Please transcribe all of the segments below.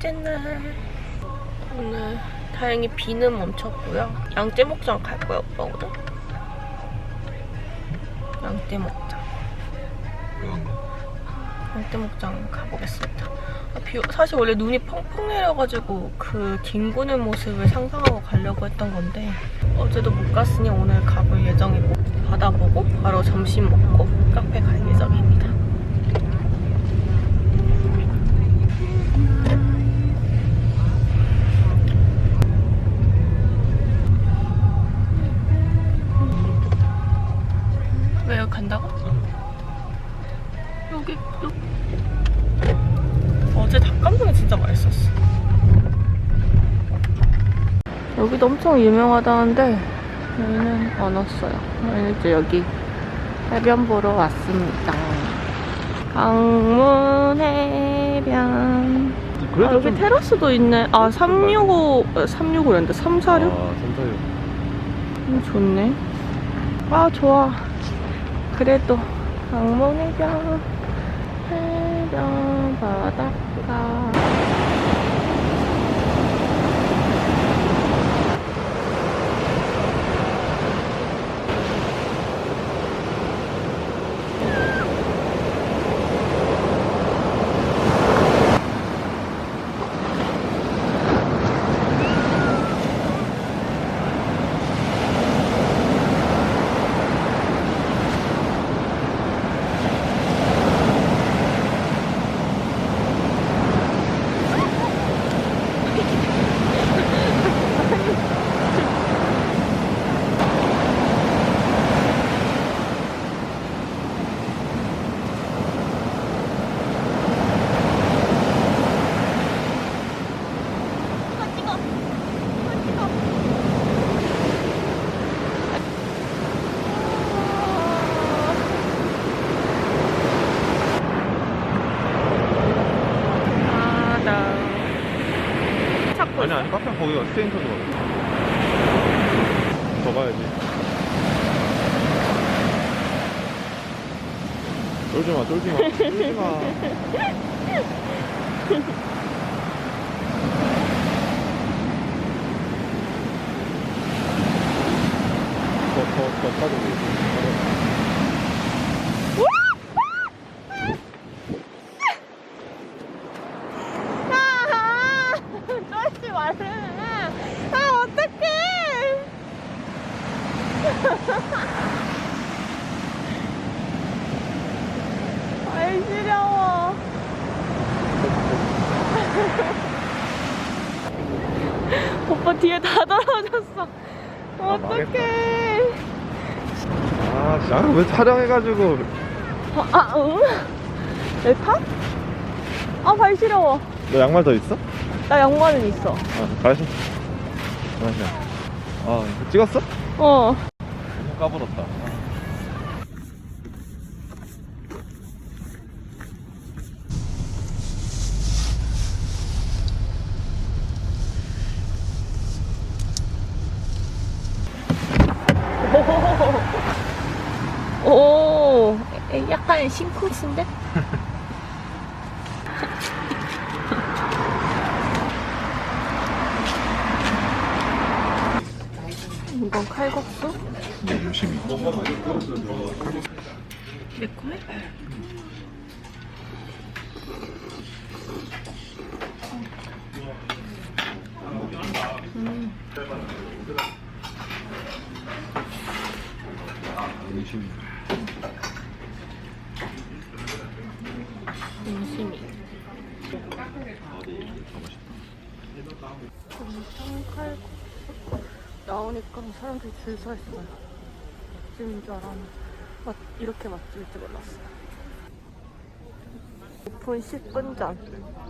셋째 날 오늘 다행히 비는 멈췄고요. 양떼 목장 갈 거야 오빠 오늘? 양떼 목장 양떼 목장 가보겠습니다. 아, 비, 사실 원래 눈이 펑펑 내려가지고 그 뒹구는 모습을 상상하고 가려고 했던 건데 어제도 못 갔으니 오늘 가볼 예정이고 바다 보고 바로 점심 먹고 카페 갈 예정입니다. 여기 간다고? 여기, 여기. 어제 닭감동이 진짜 맛있었어. 여기도 엄청 유명하다는데 저희는 안 왔어요. 저희는 이제 여기 해변 보러 왔습니다. 강문 해변. 아, 여기 테라스도 있네. 아, 365, 365랜데 346? 아, 346. 음, 좋네. 아, 좋아. 그래도 강문 해변, 해변 바닷가. 아니. 아니, 카페 거기가 스테인터도 더 가야지. 쫄지 마, 쫄지 마, 쫄지 마. 더, 더, 더 빠져. 아, 쫄지 말래. 아, 어떡해. 아이, 시려워. 오빠 뒤에 다 떨어졌어. 어떡해. 아, 진짜 아, 왜 촬영해가지고. 어, 아, 응? 내 탓? 아, 발 시려워. 너 양말 더 있어? 나 양말은 있어. 아, 가시. 가시. 아, 이거 찍었어? 어. 너무 까불었다. 오, 약간 싱크스인데? 이건 칼국수? 유심히. 매콤해? 유심히. 인심이. 엄청 칼국수. 나오니까 사람들이 줄 서 있어요. 맛집인 줄 알았는데. 맛, 이렇게 맛집일 줄 몰랐어요. 오픈 10분 전.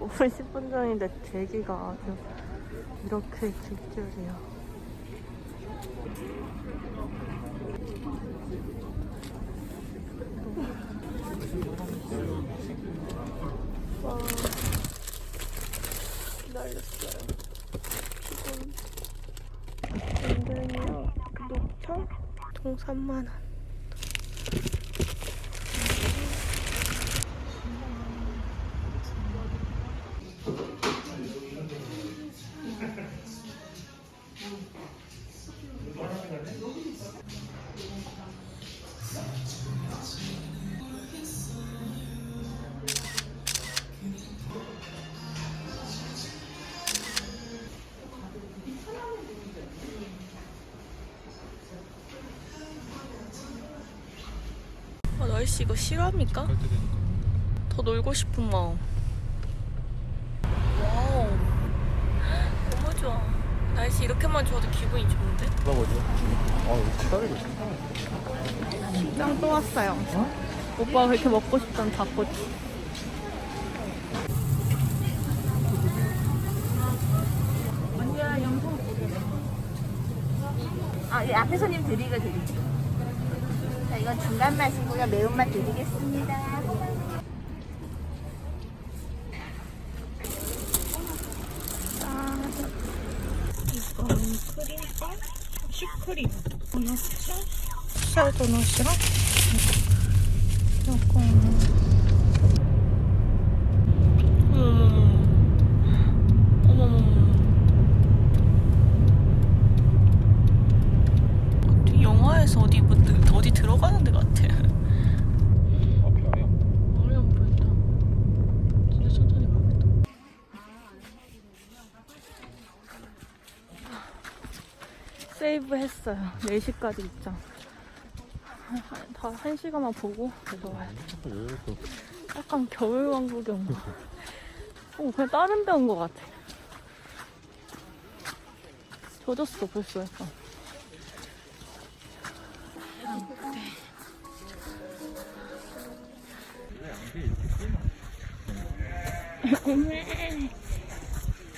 오픈 10분 전인데 대기가 아주 이렇게 길 줄이야. 와, 날렸어요. 지금 은근히요. 녹차? 동 3만원. 아, 날씨 이거 실합니까? 더 놀고 싶은 마음. 와우. 너무 좋아. 날씨 이렇게만 좋아도 기분이 좋은데? 누가 뭐지? 아 여기 기다리고 있어 식당 또 왔어요. 오빠가 그렇게 먹고 싶던 닭꼬치. 아, 예, 앞에 손님 드리고. 자, 이건 중간 맛이고요. 매운맛 드리겠습니다. 이거는 크림빵, 슈크림, 도넛, 쌀 도넛이랑 이거 어머머머 어머머머 어디 영화에서 어디 뭐 들- 어디 들어가는 데 같아 앞이 아예 머리 안 보인다 진짜 천천히 가겠다 세이브 했어요 4시까지 입장 한- 다 1시간만 보고 그래서 와야 돼? 약간 겨울왕국에 온 거. 어, 그냥 다른 데 온 거 같아. 젖었어, 벌써 약간.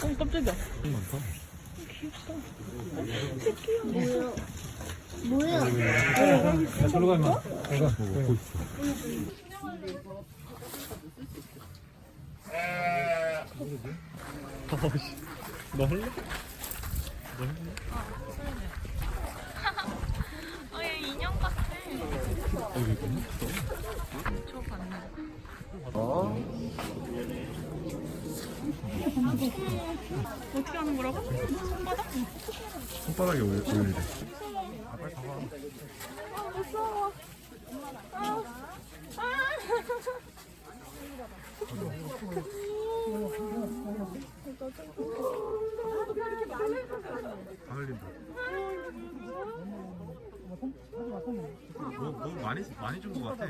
어, 깜짝이야. 야 저로 가면 내가 뭐 먹고 있어 아씨 너 할래? 아, 얘 인형 같아. 저 봤나? 아 어떻게 하는 거라고? 손바닥에 올, 올리래 다 흘린다 뭐, 뭐 많이 많이 준 것 같아.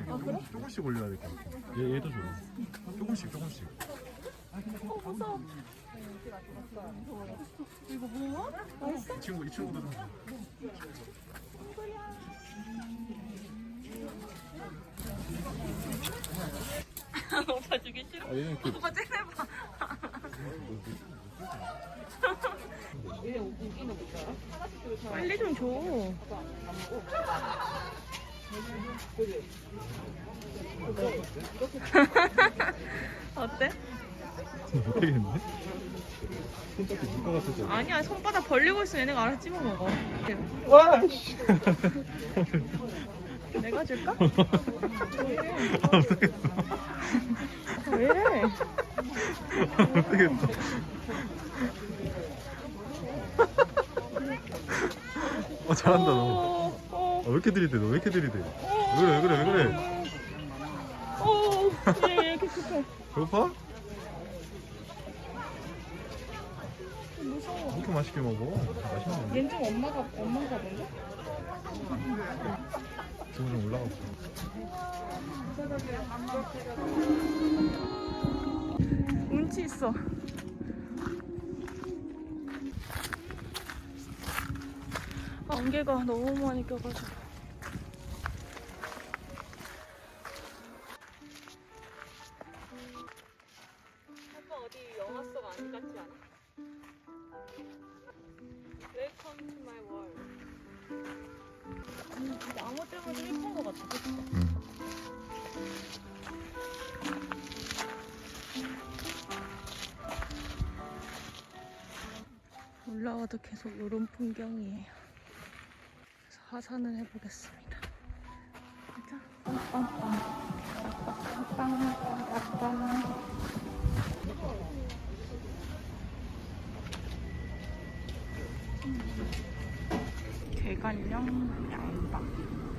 조금씩 올려야 될 것 같아. 얘 얘도 줘. 조금씩 조금씩. 이거 뭐? 이 친구 이 친구도. 오빠 주기 싫어? 아그 오빠 째려봐. 빨리 좀 줘. 못하겠는데? 손잡기 누가 같을 때. 아니야 손바닥 벌리고 있으면 얘네가 알아서 찝어 먹어. 와 씨. 내가 줄까? 아, 못하겠어. 왜 이래? 못하겠어. 어 잘한다 너. 어, 어, 아, 왜 이렇게 들이대 너 왜 이렇게 들이대? 왜 그래 왜 그래 왜 그래? 어, 얘왜 이렇게 급해? 배고파? 이렇게 맛있게 먹어. 맛있는 거. 얘는 좀 엄마가 엄마가 먼저? 지금 좀 올라갔어. 운치 있어. 안개가 너무 많이 껴가지고. 음, 나무 때문에 좀 예쁜 것 같아, 그치? 응. 올라와도 계속 이런 풍경이에요. 그래서 하산을 해보겠습니다. 가자. 대관령 양방.